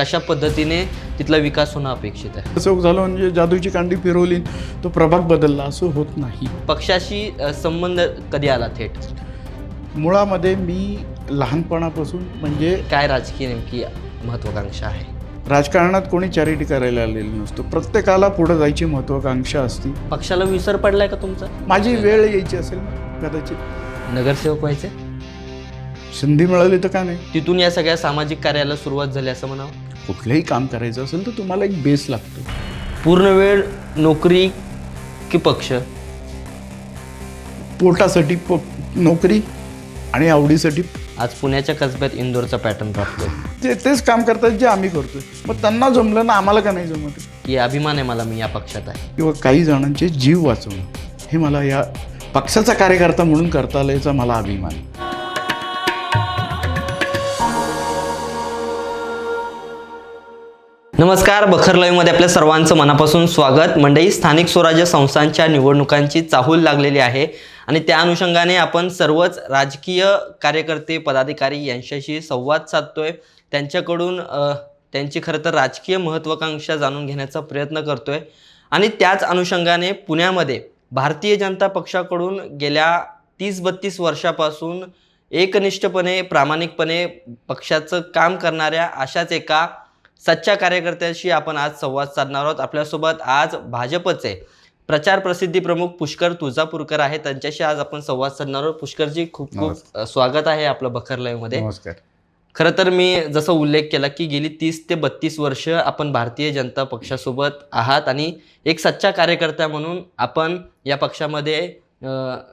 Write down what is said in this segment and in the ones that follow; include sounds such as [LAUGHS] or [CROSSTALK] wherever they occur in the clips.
कशा पद्धतीने तिथला विकास होणं अपेक्षित आहे? चौक झालं म्हणजे जादूची कांडी फिरवली तो प्रभाग बदलला असं होत नाही. पक्षाशी अ, संबंध कधी आला थेट? मुळामध्ये मी लहानपणापासून म्हणजे काय राजकीय नेमकी महत्वाकांक्षा आहे? राजकारणात कोणी चॅरिटी करायला आलेलं नसतं. प्रत्येकाला पुढं जायची महत्वाकांक्षा असती. पक्षाला विसर पडलाय का तुमचा? माझी वेळ यायची असेल कदाचित. नगरसेवक व्हायचे? संधी मिळाली तर का नाही? तिथून या सगळ्या सामाजिक कार्याला सुरुवात झाली असं म्हणावं? कुठलंही काम करायचं असेल तर तुम्हाला एक बेस लागतो. पूर्ण वेळ नोकरी की पक्ष? पोटासाठी प नोकरी आणि आवडीसाठी आज पुण्याच्या कसब्यात इंदोरचा पॅटर्न राहतो ते तेच काम करतात जे आम्ही करतोय. मग त्यांना जमलं ना आम्हाला का नाही जमत? की अभिमान आहे मला मी या पक्षात आहे. किंवा काही जणांचे जीव वाचवणं. हे मला या पक्षाचा कार्यकर्ता म्हणून करता आलं याचा मला अभिमान आहे. नमस्कार बखर लाईव्हमध्ये आपल्या सर्वांचं मनापासून स्वागत. मंडई स्थानिक स्वराज्य संस्थांच्या निवडणुकांची चाहूल लागलेली आहे आणि त्या अनुषंगाने आपण सर्वच राजकीय कार्यकर्ते पदाधिकारी यांच्याशी संवाद साधतोय. त्यांच्याकडून त्यांची खरं तर राजकीय महत्त्वाकांक्षा जाणून घेण्याचा प्रयत्न करतोय. आणि त्याच अनुषंगाने पुण्यामध्ये भारतीय जनता पक्षाकडून गेल्या तीस बत्तीस वर्षापासून एकनिष्ठपणे प्रामाणिकपणे पक्षाचं काम करणाऱ्या अशाच एका सच्च्या कार्यकर्त्याशी आपण आज संवाद साधणार आहोत. आपल्यासोबत आज भाजपचे प्रचार प्रसिद्धी प्रमुख पुष्कर तुळजापूरकर आहे त्यांच्याशी आज आपण संवाद साधणार आहोत. पुष्करजी खूप खूप स्वागत आहे आपलं बखर लाईव्हमध्ये नमस्कार. खरं तर मी जसं उल्लेख केला की गेली तीस ते बत्तीस वर्ष आपण भारतीय जनता पक्षासोबत आहात आणि एक सच्चा कार्यकर्ता म्हणून आपण या पक्षामध्ये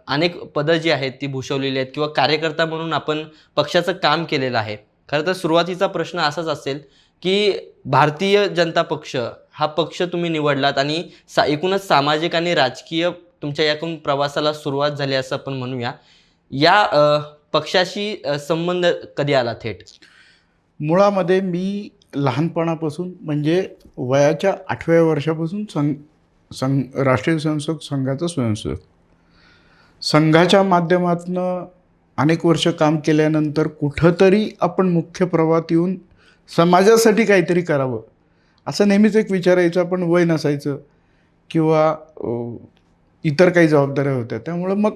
अनेक पदं जी आहेत ती भूषवलेली आहेत किंवा कार्यकर्ता म्हणून आपण पक्षाचं काम केलेलं आहे. खरं तर सुरुवातीचा प्रश्न असाच असेल की भारतीय जनता पक्ष हा पक्ष तुम्ही निवडलात आणि सा एकूणच सामाजिक आणि राजकीय तुमच्या याकडून प्रवासाला सुरुवात झाली असं आपण म्हणूया. या पक्षाशी संबंध कधी आला थेट? मुळामध्ये मी लहानपणापासून म्हणजे वयाच्या आठव्या वर्षापासून संघ संघ राष्ट्रीय स्वयंसेवक संघाचा स्वयंसेवक. संघाच्या माध्यमातनं अनेक वर्ष काम केल्यानंतर कुठंतरी आपण मुख्य प्रवाहात येऊन समाजासाठी काहीतरी करावं. असं नेहमीच एक विचारायचं पण वय नसायचं किंवा इतर काही जबाबदाऱ्या होत्या. त्यामुळं मग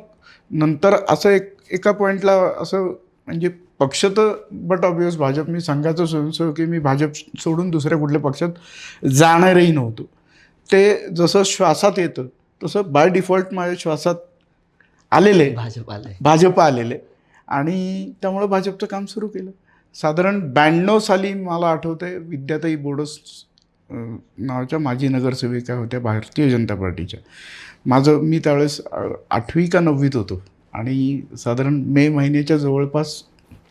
नंतर असं एक एका पॉईंटला असं म्हणजे पक्ष तर बट ऑब्वियस भाजप मी संघाचं स्वयंसेवक आहे मी भाजप सोडून दुसऱ्या कुठल्या पक्षात जाणारही नव्हतो. ते जसं श्वासात येतं तसं बाय डिफॉल्ट माझ्या श्वासात आलेले. भाजप आलंय. भाजप आलेले. आणि त्यामुळं भाजपचं काम सुरू केलं. साधारण ब्याण्णव साली मला आठवतं आहे विद्याताई बोडस नावाच्या माजी नगरसेविका होत्या भारतीय जनता पार्टीच्या. माझं मी त्यावेळेस आठवी का नववीत होतो आणि साधारण मे महिन्याच्या जवळपास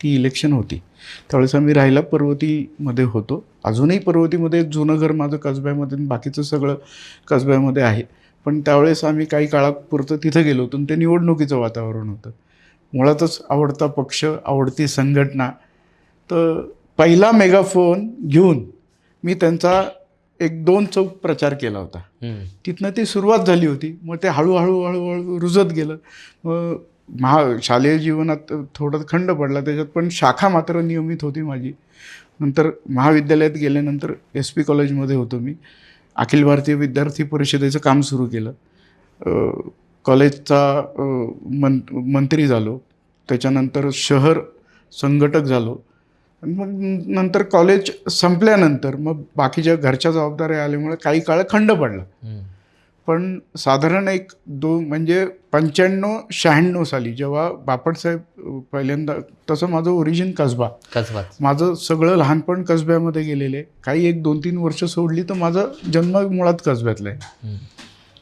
ती इलेक्शन होती. त्यावेळेस आम्ही राहायला पर्वतीमध्ये होतो. अजूनही पर्वतीमध्ये जुनं घर माझं कसब्यामध्ये बाकीचं सगळं कसब्यामध्ये आहे. पण त्यावेळेस आम्ही काही काळापुरतं तिथं गेलो होतो आणि ते निवडणुकीचं वातावरण होतं. मुळातच आवडता पक्ष आवडती संघटना तर पहिला मेगाफोन घेऊन मी त्यांचा एक दोन चौक प्रचार केला होता. तिथनं ती सुरुवात झाली होती. मग ते हळूहळू हळूहळू रुजत गेलं. मग महा शालेय जीवनात थोडं खंड पडला. त्याच्यात पण शाखा मात्र नियमित होती माझी. नंतर महाविद्यालयात गेल्यानंतर एस पी कॉलेजमध्ये होतो मी. अखिल भारतीय विद्यार्थी परिषदेचं काम सुरू केलं. कॉलेजचा मन मंत्री झालो. त्याच्यानंतर शहर संघटक झालो. मग नंतर कॉलेज संपल्यानंतर मग बाकीच्या घरच्या जबाबदाऱ्या आल्यामुळे काही काळ खंड पडला. पण साधारण एक दोन म्हणजे पंच्याण्णव शहाण्णव साली जेव्हा बापटसाहेब पहिल्यांदा तसं माझं ओरिजिन कसबा. कसबाच माझं सगळं लहानपण कसब्यामध्ये गेलेलं. आहे काही एक दोन तीन वर्ष सोडली तर माझं जन्म मुळात कसब्यातला आहे.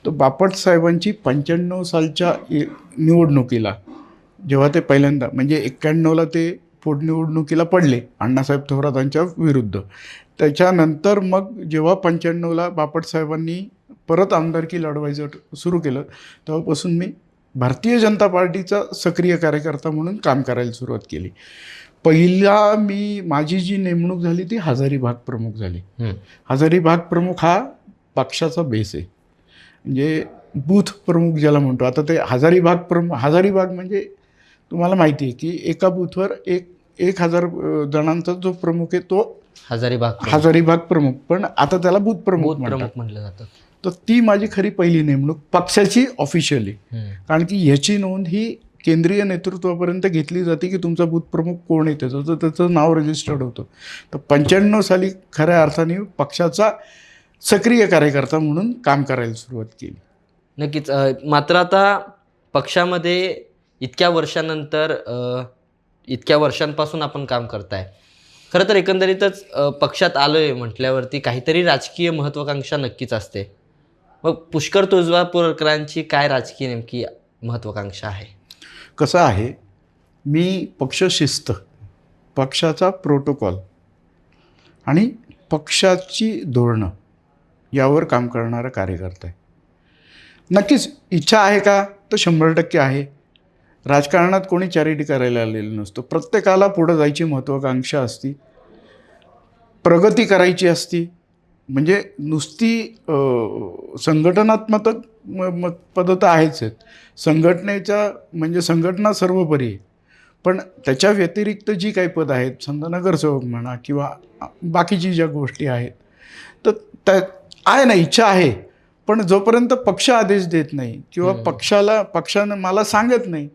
तर बापट साहेबांची पंच्याण्णव सालच्या निवडणुकीला जेव्हा ते पहिल्यांदा म्हणजे एक्क्याण्णवला ते पोटनिवडणुकीला पडले अण्णासाहेब थोरातांच्या विरुद्ध. त्याच्यानंतर मग जेव्हा पंच्याण्णवला बापट साहेबांनी परत आमदारकी लढवायचं सुरू केलं तेव्हापासून मी भारतीय जनता पार्टीचा सक्रिय कार्यकर्ता म्हणून काम करायला सुरुवात केली. पहिला मी माझी जी नेमणूक झाली ती हजारी भाग प्रमुख झाली. हजारी भाग प्रमुख हा पक्षाचा बेस आहे. म्हणजे बूथ प्रमुख ज्याला म्हणतो आता ते हजारी भाग प्रमुख हजारी भाग म्हणजे तुम्हाला माहिती आहे की एका बूथवर एक एक हजार जणांचा जो प्रमुख आहे तो हजारीबाग हजारीबाग प्रमुख. पण आता त्याला बूथ प्रमुख म्हटलं जातं. तर ती माझी खरी पहिली नेमणूक पक्षाची ऑफिशियली. कारण की ह्याची नोंद ही केंद्रीय नेतृत्वापर्यंत घेतली जाते की तुमचा बूथ प्रमुख कोण आहे त्याचं. तर त्याचं नाव रजिस्टर्ड होतं. तर पंच्याण्णव साली खऱ्या अर्थाने पक्षाचा सक्रिय कार्यकर्ता म्हणून काम करायला सुरुवात केली. नक्कीच मात्र आता पक्षामध्ये इतक्या वर्षानंतर इतक्या वर्षांपासून आपण काम करताय. खरं तर एकंदरीतच पक्षात पक्षात आलोय म्हटल्यावरती काहीतरी राजकीय महत्त्वाकांक्षा नक्कीच असते. मग पुष्कर तुळजापूरकरांची काय राजकीय नेमकी महत्त्वाकांक्षा आहे? कसं आहे मी पक्षशिस्त पक्षाचा प्रोटोकॉल आणि पक्षाची धोरणं यावर काम करणारा कार्यकर्ता आहे. नक्कीच इच्छा आहे का? तर शंभर टक्के आहे. राजकारणात कोणी चॅरिटी करायला आलेलं नसतो. प्रत्येकाला पुढं जायची महत्त्वाकांक्षा असती. प्रगती करायची असती. म्हणजे नुसती संघटनात्मक म- म- पद्धत आहेच आहेत. संघटनेच्या म्हणजे संघटना सर्वोपरी आहे. पण त्याच्या व्यतिरिक्त जी काही पद आहेत समजा नगरसेवक म्हणा किंवा बाकीची ज्या गोष्टी आहेत तर त्या आहे ना इच्छा आहे. पण जोपर्यंत पक्ष आदेश देत नाही किंवा. पक्षाला पक्षानं मला सांगत नाही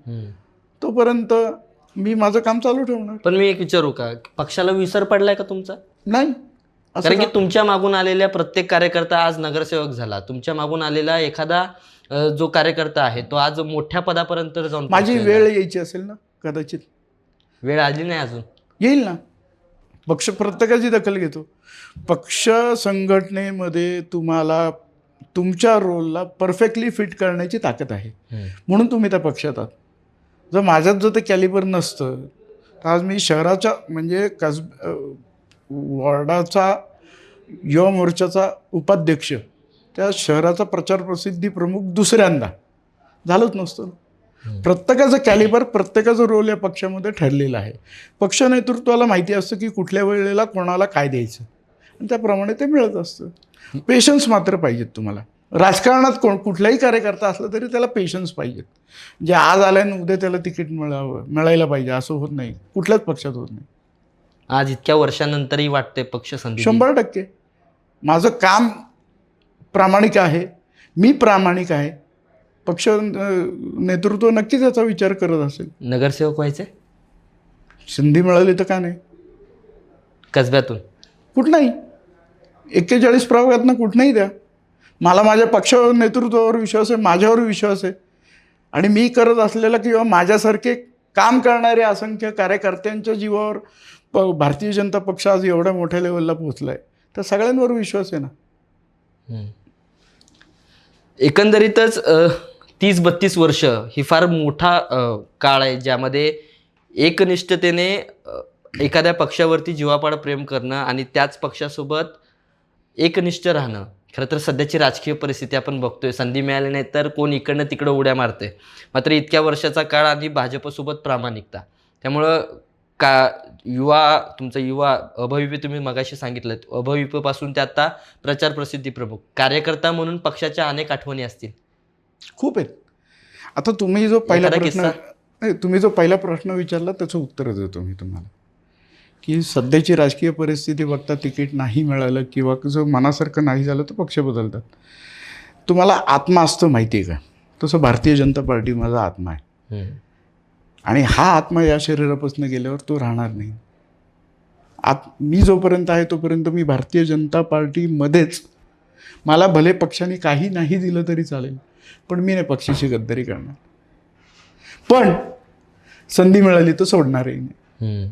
तोपर्यंत मी माझं काम चालू ठेवणार. पण मी एक विचारू का? पक्षाला विसर पडलाय का तुमचा? नाही. कारण की तुमच्या मागून आलेल्या प्रत्येक कार्यकर्ता आज नगरसेवक झाला. तुमच्या मागून आलेला एखादा जो कार्यकर्ता आहे तो आज मोठ्या पदापर्यंत जाऊन माझी वेळ. यायची असेल ना कदाचित. वेळ आली नाही अजून? येईल ना. पक्ष प्रत्येकाची दखल घेतो. पक्ष संघटनेमध्ये तुम्हाला तुमच्या रोलला परफेक्टली फिट करण्याची ताकद आहे. म्हणून तुम्ही त्या पक्षात आहात. जर माझ्यात जर ते कॅलिबर नसतं तर आज मी शहराच्या म्हणजे कस वॉर्डाचा युवा मोर्चाचा उपाध्यक्ष त्या शहराचा प्रचार प्रसिद्धी प्रमुख दुसऱ्यांदा. झालंच नसतं प्रत्येकाचं कॅलिबर प्रत्येकाचा रोल या पक्षामध्ये ठरलेला आहे. पक्ष नेतृत्वाला माहिती असतं की कुठल्या वेळेला कोणाला काय द्यायचं. आणि त्याप्रमाणे ते मिळत असतं. पेशन्स मात्र पाहिजेत तुम्हाला. राजकारणात कोण कुठलाही कार्यकर्ता असला तरी त्याला पेशन्स पाहिजेत. जे आज आल्यानं उद्या त्याला तिकीट मिळावं मिळायला पाहिजे असं होत नाही. कुठल्याच पक्षात होत नाही. आज इतक्या वर्षानंतरही वाटते पक्ष संधी. शंभर टक्के. माझं काम प्रामाणिक आहे. मी प्रामाणिक आहे. पक्ष नेतृत्व नक्कीच याचा विचार करत असेल. नगरसेवक व्हायचे? संधी मिळाली तर का नाही? कसब्यातून? कुठनंही एक्केचाळीस प्रभागातनं कुठनंही द्या. मला माझ्या पक्ष नेतृत्वावर विश्वास आहे माझ्यावर विश्वास आहे. आणि मी करत असलेला किंवा माझ्यासारखे काम करणारे असंख्य कार्यकर्त्यांच्या जीवावर प भारतीय जनता पक्ष आज एवढ्या मोठ्या लेवलला पोहोचला आहे तर सगळ्यांवर विश्वास आहे ना. एकंदरीतच तीस बत्तीस वर्ष ही फार मोठा काळ आहे ज्यामध्ये एकनिष्ठतेने एखाद्या पक्षावरती जीवापाड प्रेम करणं आणि त्याच पक्षासोबत एकनिष्ठ राहणं. खरं तर सध्याची राजकीय परिस्थिती आपण बघतोय. संधी मिळाली नाही तर कोण इकडनं तिकडं उड्या मारते मात्र इतक्या वर्षाचा काळ आणि भाजपसोबत प्रामाणिकता. त्यामुळं का युवा तुमचं युवा अभविप तुम्ही मगाशी सांगितलं अभविपपासून ते आता प्रचार प्रसिद्धी प्रमुख. कार्यकर्ता म्हणून पक्षाच्या अनेक आठवणी असतील. खूप आहेत. आता तुम्ही जो पहिला प्रश्न तुम्ही जो पहिला प्रश्न विचारला त्याचं उत्तर देतो मी तुम्हाला. की सध्याची राजकीय परिस्थिती बघता तिकीट नाही मिळालं किंवा जो मनासारखं नाही झालं तर पक्ष बदलतात. तुम्हाला आत्मा असतं माहिती आहे का? तसं भारतीय जनता पार्टी माझा आत्मा आहे. आणि हा आत्मा या शरीरापासून गेल्यावर तो राहणार नाही. आत मी जोपर्यंत आहे तोपर्यंत मी भारतीय जनता पार्टीमध्येच मला भले पक्षाने काही नाही दिलं तरी चालेल पण मी नाही पक्षाची गद्दारी करणार. पण संधी मिळाली तर सोडणारही नाही.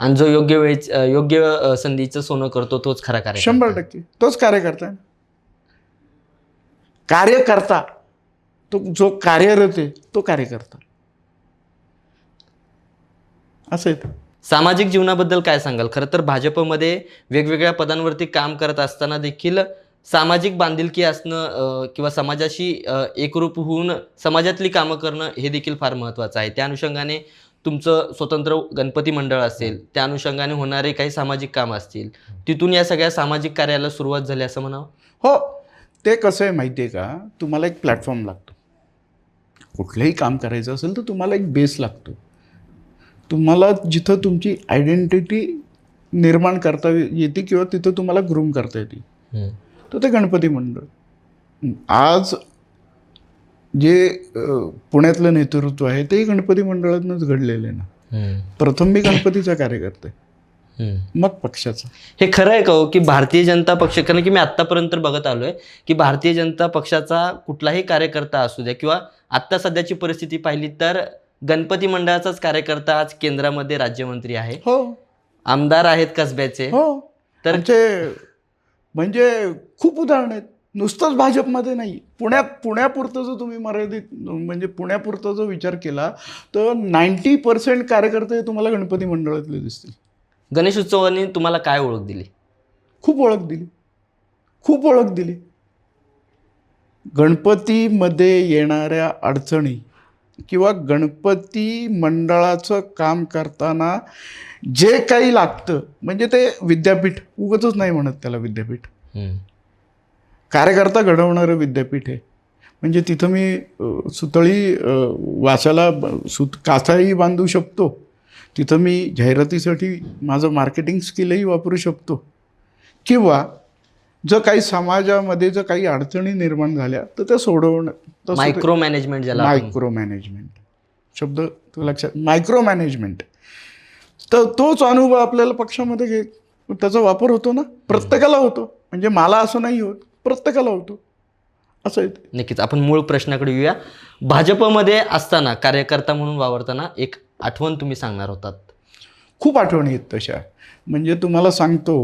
आणि जो योग्य वेळ योग्य संधीचं सोनं करतो तोच खरा कार्यकर्ता. शंभर टक्के. तोच कार्यकर्ता. कार्यकर्ता. तो जो कार्यरत आहे तो कार्यकर्ता. असं आहे. सामाजिक जीवनाबद्दल काय सांगाल? खरं तर भाजपमध्ये वेगवेगळ्या पदांवरती काम करत असताना देखील सामाजिक बांधिलकी असणं किंवा समाजाशी एकरूप होऊन समाजातली कामं करणं हे देखील फार महत्त्वाचं आहे. त्या अनुषंगाने तुमचं स्वतंत्र गणपती मंडळ असेल त्या अनुषंगाने होणारे काही सामाजिक कामं असतील तिथून या सगळ्या सामाजिक कार्याला सुरुवात झाली असं म्हणावं? हो ते कसं आहे माहिती आहे का? तुम्हाला एक प्लॅटफॉर्म लागतो. कुठलंही काम करायचं असेल तर तुम्हाला एक बेस लागतो. तुम्हाला जिथं तुमची आयडेंटिटी निर्माण करता येते किंवा तिथं तुम्हाला ग्रूम करता येते. तर ते गणपती मंडळ. आज जे पुण्यातलं नेतृत्व आहे ते गणपती मंडळातूनच घडलेलं ना. प्रथम मी गणपतीचा कार्यकर्ता. मग पक्षाचा. हे खरं आहे का हो की भारतीय जनता पक्ष कारण की मी आत्तापर्यंत बघत आलोय की भारतीय जनता पक्षाचा कुठलाही कार्यकर्ता असू द्या किंवा आत्ता सध्याची परिस्थिती पाहिली तर गणपती मंडळाचाच कार्यकर्ता आज केंद्रामध्ये राज्यमंत्री आहे. हो. आमदार आहेत कसब्याचे. हो. तर- म्हणजे खूप उदाहरण आहेत. नुसतंच भाजपमध्ये नाही. पुण्यात पुण्यापुरतं जर तुम्ही मर्यादित म्हणजे पुण्यापुरता जो विचार केला तर नाईन्टी पर्सेंट कार्यकर्ते हे तुम्हाला गणपती मंडळातले दिसतील. गणेश उत्सवाने तुम्हाला काय ओळख दिली? खूप ओळख दिली. खूप ओळख दिली. गणपतीमध्ये येणाऱ्या अडचणी किंवा गणपती मंडळाचं काम करताना जे काही लागतं म्हणजे ते विद्यापीठ उगतच नाही म्हणत त्याला विद्यापीठ. कार्यकर्ता घडवणारं विद्यापीठ आहे. म्हणजे तिथं मी सुतळी ब- सुत काचाही बांधू शकतो. तिथं मी जाहिरातीसाठी माझं मार्केटिंग स्किलही वापरू शकतो. किंवा जर काही समाजामध्ये जर काही अडचणी निर्माण झाल्या तर त्या सोडवणं मायक्रो मॅनेजमेंट आपण- मायक्रो मॅनेजमेंट शब्द तू लक्षात मायक्रो मॅनेजमेंट तर तोच अनुभव आपल्याला पक्षामध्ये घे त्याचा वापर होतो ना? प्रत्येकाला होतो. म्हणजे मला असं नाही होत. प्रत्येकाला होतो असं आहे ते. नक्कीच. आपण मूळ प्रश्नाकडे येऊया. भाजपमध्ये असताना कार्यकर्ता म्हणून वावरताना एक आठवण तुम्ही सांगणार होतात. खूप आठवणी आहेत तशा. म्हणजे तुम्हाला सांगतो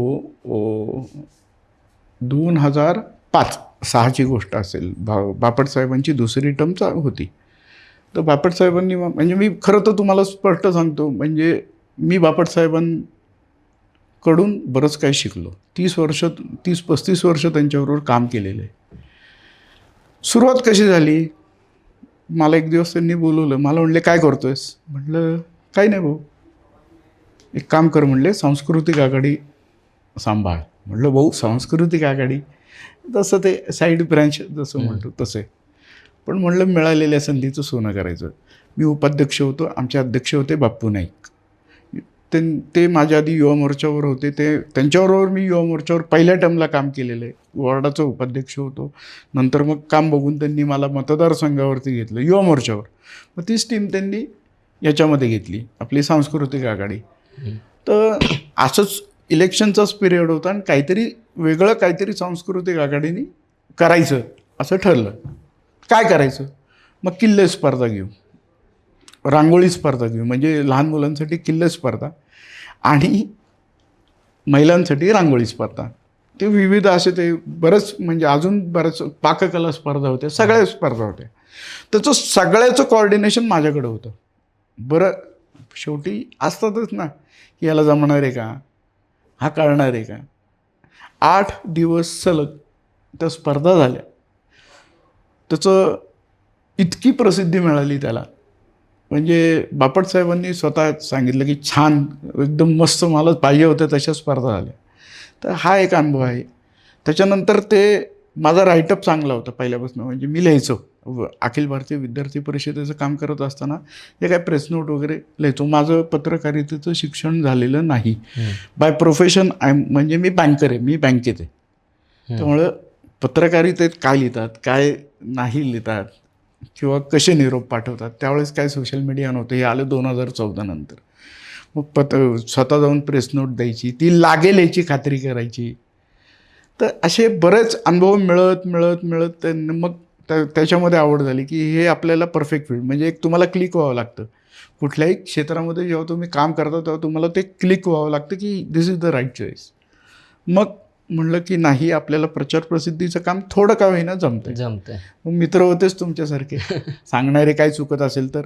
दोन हजार पाच सहाची गोष्ट असेल. बा बापट साहेबांची दुसरी टर्म चा होती. तर बापट साहेबांनी म- म्हणजे मी खरं तर तुम्हाला स्पष्ट सांगतो. म्हणजे मी बापट साहेबांकडून बरंच काही शिकलो. तीस वर्ष तीस पस्तीस वर्ष त्यांच्याबरोबर काम केलेलं आहे. सुरुवात कशी झाली? मला एक दिवस त्यांनी बोलवलं मला म्हणले काय करतोयस? म्हटलं काही नाही भाऊ. एक काम कर म्हणले सांस्कृतिक आघाडी सांभाळ. म्हटलं भाऊ सांस्कृतिक आघाडी? तसं ते साईड ब्रँच जसं म्हणतो तसे. पण म्हणलं मिळालेल्या संधीचं सोनं करायचं. मी उपाध्यक्ष होतो आमचे अध्यक्ष होते बाप्पू नाईक. ते ते माझ्या आधी युवा मोर्चावर होते. ते त्यांच्याबरोबर मी युवा मोर्चावर पहिल्या टर्मला काम केलेलं आहे. वॉर्डाचा उपाध्यक्ष होतो. नंतर मग काम बघून त्यांनी मला मतदारसंघावरती घेतलं युवा मोर्चावर. मग तीच टीम त्यांनी याच्यामध्ये घेतली आपली सांस्कृतिक आघाडी. तर असंच इलेक्शनचाच पिरियड होता आणि काहीतरी वेगळं काहीतरी सांस्कृतिक आघाडीने करायचं असं ठरलं. काय करायचं? मग किल्ले स्पर्धा घेऊ रांगोळी स्पर्धा घेऊ म्हणजे लहान मुलांसाठी किल्ले स्पर्धा. आणि महिलांसाठी रांगोळी स्पर्धा. ते विविध असे ते बरंच म्हणजे अजून बरंच पाककला स्पर्धा होत्या सगळ्या स्पर्धा होत्या. त्याचं सगळ्याचं कॉर्डिनेशन माझ्याकडे होतं. बरं शेवटी असतातच ना की याला जमणार आहे का? हा करणार आहे का? आठ दिवस सलग त्या स्पर्धा झाल्या. त्याचं इतकी प्रसिद्धी मिळाली त्याला. म्हणजे बापट साहेबांनी स्वतः सांगितलं की छान एकदम मस्त मला पाहिजे होत्या तशा स्पर्धा झाल्या. तर हा एक अनुभव आहे. त्याच्यानंतर ते माझा राईटअप चांगला होता पहिल्यापासून. म्हणजे मी लिहायचो. अखिल भारतीय विद्यार्थी परिषदेचं काम करत असताना जे काय प्रेस नोट वगैरे लिहायचो. माझं पत्रकारितेचं शिक्षण झालेलं नाही. बाय प्रोफेशन आय म्हणजे मी बँकर आहे. मी बँकेत आहे. त्यामुळं पत्रकारितेत काय लिहितात काय नाही लिहितात किंवा कसे निरोप पाठवतात त्यावेळेस काय सोशल मीडिया नव्हतं हे आलं दोन हजार चौदा नंतर. मग पत स्वतः जाऊन प्रेस नोट द्यायची ती लागेल याची खात्री करायची. तर असे बरेच अनुभव मिळत मिळत मिळत मग त्या त्याच्यामध्ये आवड झाली की हे आपल्याला परफेक्ट फील्ड म्हणजे एक तुम्हाला क्लिक व्हावं लागतं. कुठल्याही क्षेत्रामध्ये जेव्हा तुम्ही काम करता तेव्हा तुम्हाला ते क्लिक व्हावं लागतं की this is the right choice मग म्हणलं की नाही आपल्याला प्रचार प्रसिद्धीचं काम थोडं का होईना जमतंय. जमतंय. मग मित्र होतेच तुमच्यासारखे. [LAUGHS] सांगणारे काय चुकत असेल तर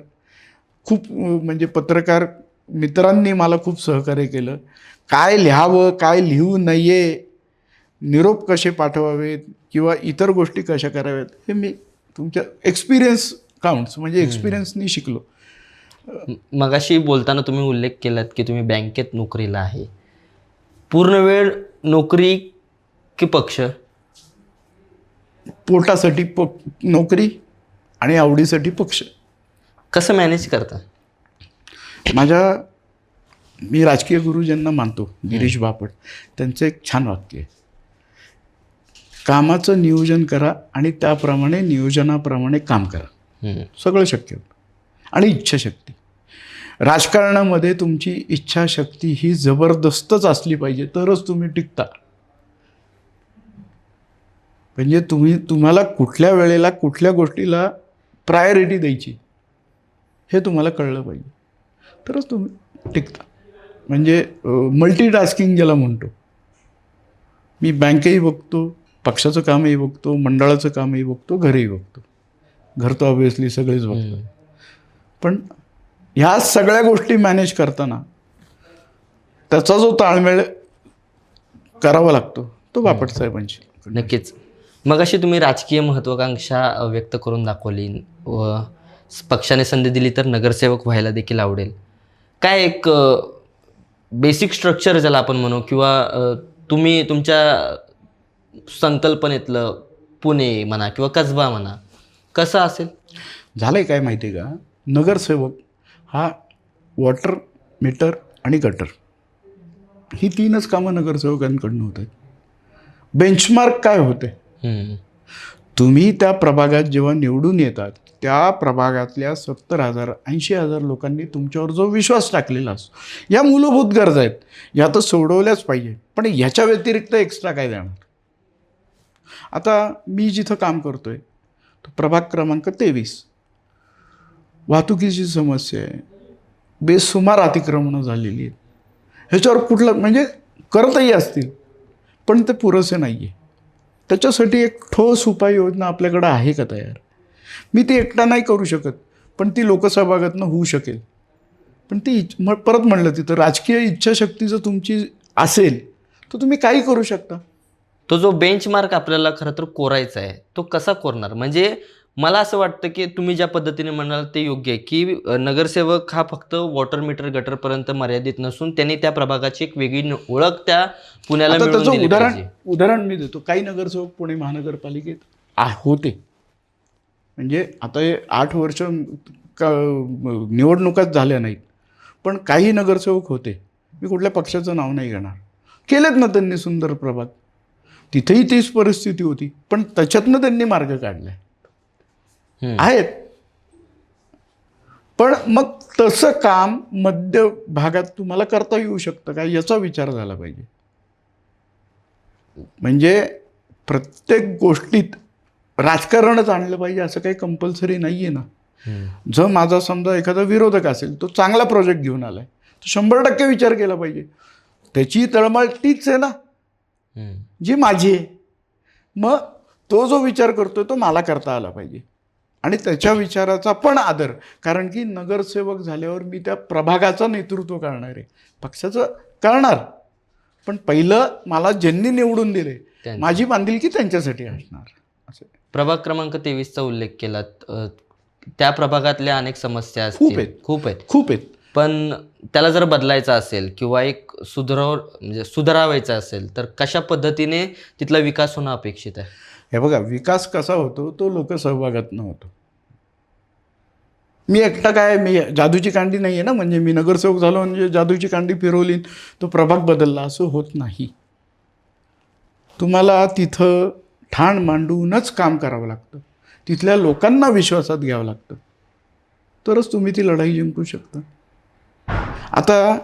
खूप म्हणजे पत्रकार मित्रांनी मला खूप सहकार्य केलं. काय लिहावं काय लिहू नये निरोप कसे पाठवावेत किंवा इतर गोष्टी कशा कराव्यात हे मी तुमच्या एक्सपिरियन्स काउंट्स म्हणजे एक्सपिरियन्सनी शिकलो. मगाशी बोलताना तुम्ही उल्लेख केलात की तुम्ही बँकेत नोकरीला आहे. पूर्ण वेळ नोकरी की पक्ष? पोटासाठी प नोकरी आणि आवडीसाठी पक्ष. कसं मॅनेज करता? माझ्या मी राजकीय गुरु ज्यांना मानतो गिरीश बापट त्यांचं एक छान वाक्य आहे. कामाचं नियोजन करा आणि त्याप्रमाणे नियोजनाप्रमाणे काम करा. सगळं शक्य आणि इच्छाशक्ती. राजकारणामध्ये तुमची इच्छाशक्ती ही जबरदस्तच असली पाहिजे तरच तुम्ही टिकता. म्हणजे तुम्ही तुम्हाला कुठल्या वेळेला कुठल्या गोष्टीला प्रायोरिटी द्यायची हे तुम्हाला कळलं पाहिजे. तरच तुम्ही टिकता. म्हणजे मल्टीटास्किंग ज्याला म्हणतो. मी बँकही बघतो पक्षाचं कामही बघतो मंडळाचं कामही बघतो घरही बघतो. घर तर ऑब्विसली सगळेच हम्म. पण ह्या सगळ्या गोष्टी मॅनेज करताना त्याचा जो ताळमेळ करावा लागतो तो बापट साहेबांशी. नक्कीच. मग अशी तुम्ही राजकीय महत्वाकांक्षा व्यक्त करून दाखवली व पक्षाने संधी दिली तर नगरसेवक व्हायला देखील आवडेल. काय एक बेसिक स्ट्रक्चर ज्याला आपण म्हणू किंवा तुम्ही तुमच्या संकल्पनेतलं पुणे म्हणा किंवा कसबा म्हणा कसं असेल? झालंय काय माहिती आहे का? नगरसेवक हा वॉटर मीटर आणि गटर ही तीनच कामं नगरसेवकांकडून होत आहेत. बेंचमार्क काय होते. तुम्ही त्या प्रभागात जेव्हा निवडून येतात त्या प्रभागातल्या सत्तर हजार ऐंशी हजार लोकांनी तुमच्यावर जो विश्वास टाकलेला असतो या मूलभूत गरजा आहेत. या तर सोडवल्याच पाहिजे. पण ह्याच्या व्यतिरिक्त एक्स्ट्रा काय देणार? आता मी जिथं काम करतोय तो प्रभाग क्रमांक तेवीस. वाहतुकीची समस्या आहे. बेसुमार अतिक्रमणं झालेली आहेत. ह्याच्यावर कुठलं म्हणजे करतही असतील पण ते पुरेसे नाही आहे त्याच्यासाठी एक ठोस उपाययोजना आपल्याकडं आहे का तयार? मी ती एकटा नाही करू शकत पण ती लोकसहभागातनं होऊ शकेल. पण ती इच्छ- म- परत म्हणलं तिथं राजकीय इच्छाशक्ती जर तुमची असेल तर तुम्ही काही करू शकता. तो जो बेंचमार्क आपल्याला खरं तर कोरायचा आहे तो कसा कोरणार? म्हणजे मला असं वाटतं की तुम्ही ज्या पद्धतीने म्हणाल ते योग्य आहे की नगरसेवक हा फक्त वॉटर मीटर गटरपर्यंत मर्यादित नसून त्यांनी त्या प्रभागाची एक वेगळी न- ओळख त्या पुण्याला आता मिळवून त्याचं दिली उदाहरण पाहिजे. उदाहरण मी देतो. काही नगरसेवक पुणे महानगरपालिकेत आ- होते. म्हणजे आता हे आठ वर्ष का निवडणुकाच झाल्या नाहीत. पण काही नगरसेवक होते. मी कुठल्या पक्षाचं नाव नाही घेणार. केलेत ना त्यांनी सुंदर प्रभाग. तिथेही तीच परिस्थिती होती. पण त्याच्यातनं त्यांनी मार्ग काढलाय. हम्म. आहेत. पण मग तसं काम मध्य भागात तुम्हाला करता येऊ शकतं का? याचा विचार झाला पाहिजे. म्हणजे प्रत्येक गोष्टीत राजकारणच आणलं पाहिजे असं काही कंपल्सरी नाही आहे ना. जर माझा समजा एखादा विरोधक असेल तो चांगला प्रोजेक्ट घेऊन आलाय तो शंभर टक्के विचार केला पाहिजे. त्याची तळमळ तीच आहे ना. जी माझी आहे. मग तो जो विचार करतोय तो मला करता आला पाहिजे. आणि त्याच्या विचाराचा पण आदर. कारण की नगरसेवक झाल्यावर मी त्या प्रभागाचं नेतृत्व करणार आहे. पक्षाचं करणार. पण पहिलं मला ज्यांनी निवडून दिले. माझी बांधिलकी त्यांच्यासाठी असणार. असं. प्रभाग क्रमांक तेवीसचा उल्लेख केला त्या प्रभागातल्या अनेक समस्या खूप आहेत. खूप आहेत. खूप आहेत. पण त्याला जर बदलायचं असेल किंवा एक सुधाराव म्हणजे सुधारावायचं असेल तर कशा पद्धतीने तिथला विकास होणं अपेक्षित आहे? हे बघा विकास कसा होतो तो लोकसहभागातनं होतो मी एकटा काय मी जादूची कांडी नाही आहे ना म्हणजे मी नगरसेवक झालो म्हणजे जादूची कांडी फिरवली तो प्रभाग बदलला असं होत नाही. तुम्हाला तिथं ठाण मांडूनच काम करावं लागतं. तिथल्या लोकांना विश्वासात घ्यावं लागतं. तरच तुम्ही ती लढाई जिंकू शकता. आता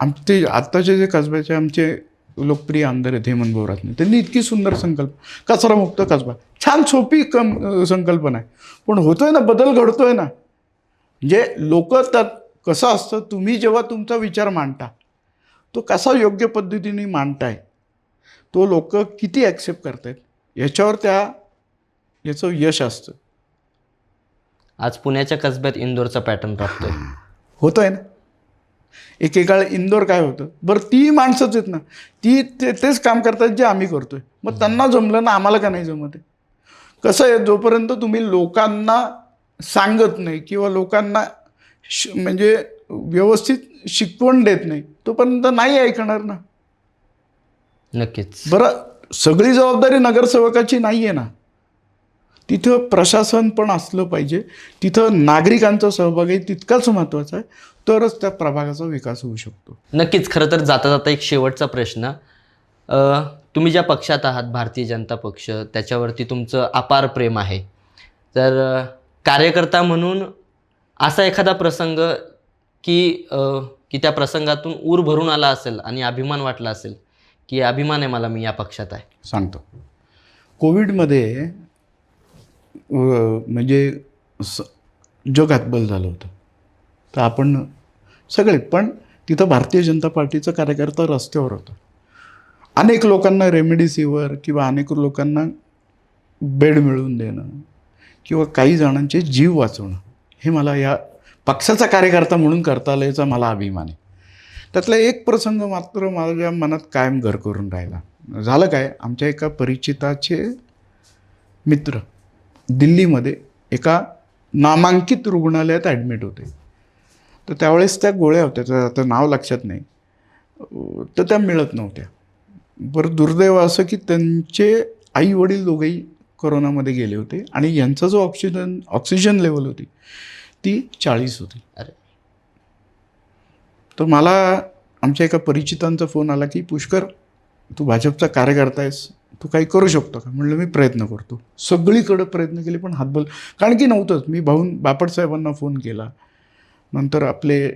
आमचे आत्ताचे जे कसब्याचे आमचे लोकप्रिय आमदार आहेत हेमंत बोरातने त्यांनी इतकी सुंदर संकल्प कचरामुक्त कसबा. छान सोपी कम संकल्पना आहे. पण होतोय ना बदल घडतोय ना. म्हणजे लोक त्यात कसं असतं तुम्ही जेव्हा तुमचा विचार मांडता तो कसा योग्य पद्धतीने मांडताय तो लोक किती ॲक्सेप्ट करतायत याच्यावर त्या याचं यश असतं. आज पुण्याच्या कसब्यात इंदोरचा पॅटर्न राहतोय. होतंय ना. एकेकाळ इंदोर काय होतं? बरं ती माणसंच आहेत ना. ती ते तेच काम करतात जे आम्ही करतोय. मग त्यांना जमलं ना आम्हाला का नाही जमत आहे? कसं आहे जोपर्यंत तुम्ही लोकांना सांगत नाही किंवा लोकांना श म्हणजे व्यवस्थित शिकवण देत नाही तोपर्यंत नाही ऐकणार ना. नक्कीच. बरं सगळी जबाबदारी नगरसेवकाची नाही आहे ना. तिथं प्रशासन पण असलं पाहिजे. तिथं नागरिकांचा सहभागही तितकाच महत्त्वाचा आहे. तरच त्या प्रभागाचा विकास होऊ शकतो. नक्कीच खरं तर जाता जाता एक शेवटचा प्रश्न. तुम्ही ज्या पक्षात आहात भारतीय जनता पक्ष त्याच्यावरती तुमचं अपार प्रेम आहे. तर कार्यकर्ता म्हणून असा एखादा प्रसंग की की त्या प्रसंगातून ऊर भरून आला असेल आणि अभिमान वाटला असेल की अभिमान आहे मला मी या पक्षात आहे. सांगतो. कोविडमध्ये म्हणजे स जगात बल झालं होतं. तर आपण सगळे पण तिथं भारतीय जनता पार्टीचा कार्यकर्ता रस्त्यावर होता. अनेक लोकांना रेमडिसिवर किंवा अनेक लोकांना बेड मिळवून देणं किंवा काही जणांचे जीव वाचवणं हे मला या पक्षाचा कार्यकर्ता म्हणून करता आलं याचा मला अभिमान आहे. त्यातला एक प्रसंग मात्र माझ्या मनात कायम घर करून राहिला. झालं काय? आमच्या एका परिचिताचे मित्र दिल्लीमध्ये एका नामांकित रुग्णालयात ॲडमिट होते. तर त्यावेळेस त्या गोळ्या होत्या. तर आता नाव लक्षात नाही. तर त्या मिळत नव्हत्या. बरं दुर्दैव असं की त्यांचे आई वडील दोघेही कोरोनामध्ये गेले होते आणि यांचा जो ऑक्सिजन ऑक्सिजन लेवल होती ती चाळीस होती. अरे. तर मला आमच्या एका परिचितांचा फोन आला की पुष्कर तू भाजपचा कार्यकर्ता आहेस. तू काही करू शकतो का? म्हणलं मी प्रयत्न करतो. सगळीकडं प्रयत्न केले पण हातबल कारण की नव्हतंच. मी भाऊन बापट साहेबांना फोन केला. नंतर आपले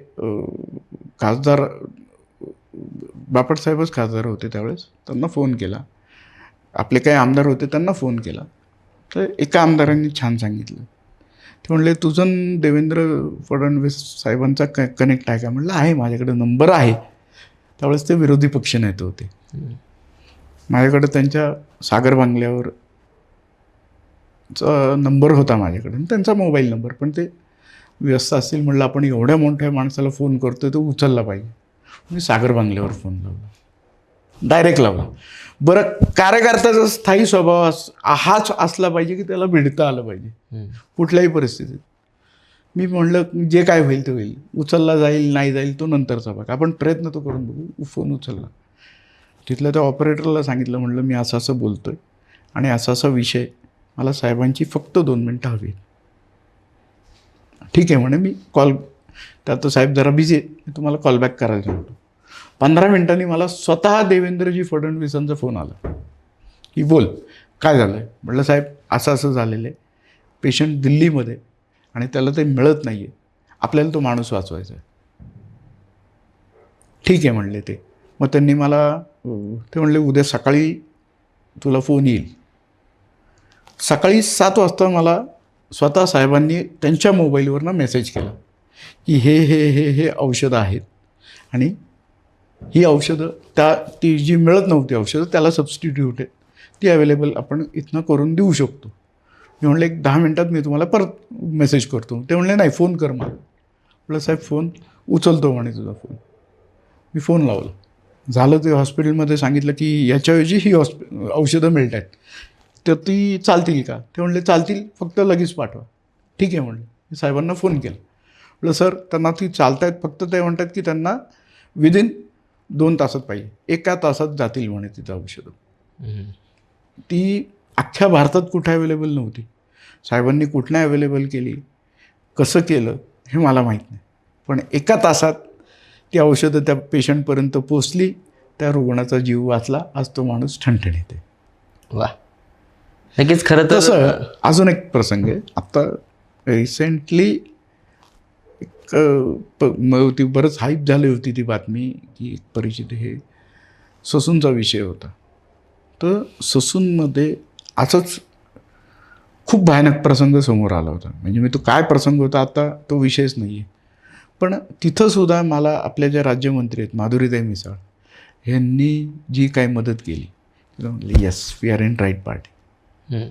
खासदार बापट साहेबच खासदार होते त्यावेळेस. त्यांना फोन केला. आपले काही आमदार होते त्यांना फोन केला. तर एका आमदारांनी छान सांगितलं. ते म्हणले तुझं देवेंद्र फडणवीस साहेबांचा क कनेक्ट आहे का? म्हणलं आहे. माझ्याकडे नंबर आहे. त्यावेळेस ते विरोधी पक्ष नेते होते. माझ्याकडे त्यांच्या सागर बांगल्यावर चा नंबर होता माझ्याकडे. त्यांचा मोबाईल नंबर पण ते व्यस्त असतील म्हणलं आपण एवढ्या मोठ्या माणसाला फोन करतोय तो उचलला पाहिजे. मी सागर बांगल्यावर फोन लावला. डायरेक्ट लावला. बरं कार्यकर्त्याचा स्थायी स्वभाव अस हाच असला पाहिजे की त्याला भिडता आलं पाहिजे. कुठल्याही परिस्थितीत. मी म्हणलं जे काय होईल ते होईल. उचलला जाईल नाही जाईल तो नंतरचा भाग. आपण प्रयत्न तो करून बघू. फोन उचलला. तिथल्या त्या ऑपरेटरला सांगितलं म्हणलं मी असं असं बोलतो आहे आणि असा असा विषय मला साहेबांची फक्त दोन मिनटं हवी ठीक आहे म्हणे मी कॉल त्यात साहेब जरा बिझी आहे मी तुम्हाला कॉल बॅक करायला सांगतो. पंधरा मिनिटांनी मला स्वतः देवेंद्रजी फडणवीसांचा फोन आला. की बोल काय झालं आहे म्हटलं साहेब असं असं झालेलं आहे. पेशंट दिल्लीमध्ये आणि त्याला ते मिळत नाही आहे आपल्याला तो माणूस वाचवायचा आहे. ठीक आहे म्हणले ते. मग त्यांनी मला अं, ते म्हणले उद्या सकाळी तुला फोन येईल. सकाळी सात वाजता मला स्वतः साहेबांनी त्यांच्या मोबाईलवरनं मेसेज केला की हे हे हे हे औषधं आहेत आणि ही औषधं त्या ती जी मिळत नव्हती औषधं त्याला सबस्टिट्यूट आहेत. ती अवेलेबल आपण इथनं करून देऊ शकतो. मी म्हणलं एक दहा मिनटात मी तुम्हाला परत मेसेज करतो. ते म्हणले नाही फोन कर मला. म्हटलं साहेब फोन उचलतो म्हणे तुझा फोन मी फोन लावला. झालं ते हॉस्पिटलमध्ये सांगितलं की याच्याऐवजी ही हॉस्पि औषधं मिळत आहेत तर ती चालतील का? ते म्हणले चालतील फक्त लगेच पाठवा. ठीक आहे म्हणलं. मी साहेबांना फोन केला. म्हटलं सर त्यांना ती चालतायत फक्त ते म्हणतात की त्यांना विदिन दोन तासात पाहिजे. एका तासात जातील म्हणे तिथं औषधं. ती अख्ख्या भारतात कुठे अवेलेबल नव्हती. साहेबांनी कुठल्या अवेलेबल केली? कसं केलं? हे मला माहीत नाही. पण एका तासात ती औषधं त्या पेशंटपर्यंत पोचली त्या रुग्णाचा जीव वाचला आज तो माणूस ठणठणीत आहे. वा. नक्कीच खरं तर तसं अजून एक प्रसंग आहे. आत्ता रिसेंटली एक ती बरंच हाईप झाली होती ती बातमी की एक परिचित हे ससूनचा विषय होता. तर ससूनमध्ये असंच खूप भयानक प्रसंग समोर आला होता. म्हणजे मी तो काय प्रसंग होता आता तो विषयच नाही आहे पण तिथंसुद्धा मला आपल्या ज्या राज्यमंत्री आहेत माधुरीताई मिसाळ यांनी जी काही मदत केली तिला म्हटलं yes we are in right party.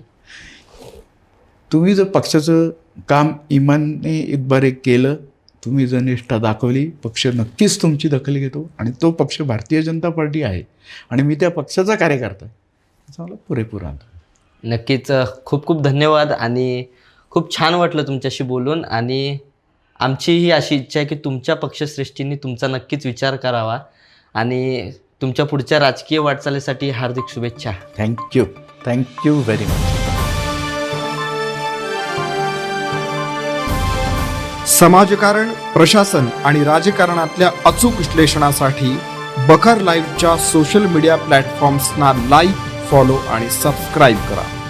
तुम्ही जर पक्षाचं काम इमानने इतबारे केलं तुम्ही जर निष्ठा दाखवली पक्ष नक्कीच तुमची दखल घेतो आणि तो पक्ष भारतीय जनता पार्टी आहे आणि मी त्या पक्षाचा कार्यकर्ता आहे याचा मला पुरेपूर आनंद नक्कीच खूप खूप धन्यवाद आणि खूप छान वाटलं तुमच्याशी बोलून आणि आमची ही अशी इच्छा आहे की तुमच्या पक्षश्रेष्ठींनी तुमचा नक्कीच विचार करावा आणि तुमच्या पुढच्या राजकीय वाटचालीसाठी हार्दिक शुभेच्छा. थँक्यू थँक्यू व्हेरी मच समाजकारण प्रशासन आणि राजकारणातल्या अचूक विश्लेषणासाठी बखर लाईव्हच्या सोशल मीडिया प्लॅटफॉर्म्सना लाईक फॉलो आणि सबस्क्राईब करा.